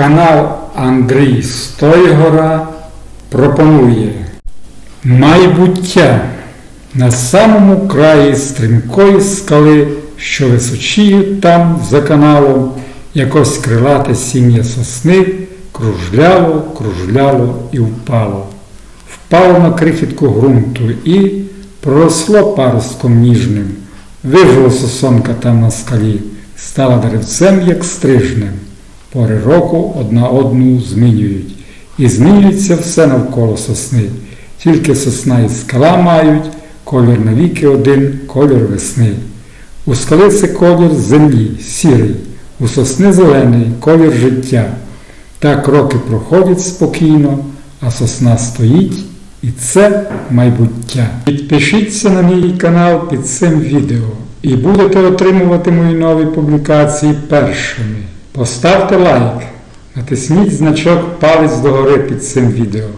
Канал Андрій Стойгора пропонує майбуття на самому краї стрімкої скали, що височіє там за каналом, якось крилате сім'я сосни кружляло, кружляло і впало. Впало на крихітку ґрунту і проросло паростком ніжним, вижило сосонка там на скалі, стала деревцем, як стрижнем. Пори року одна одну змінюють, і змінюється все навколо сосни. Тільки сосна і скала мають колір навіки один, колір весни. У скали це колір землі, сірий, у сосни зелений, колір життя. Так роки проходять спокійно, а сосна стоїть, і це майбуття. Підпишіться на мій канал під цим відео і будете отримувати мої нові публікації першими. Поставте лайк, натисніть значок палець догори під цим відео.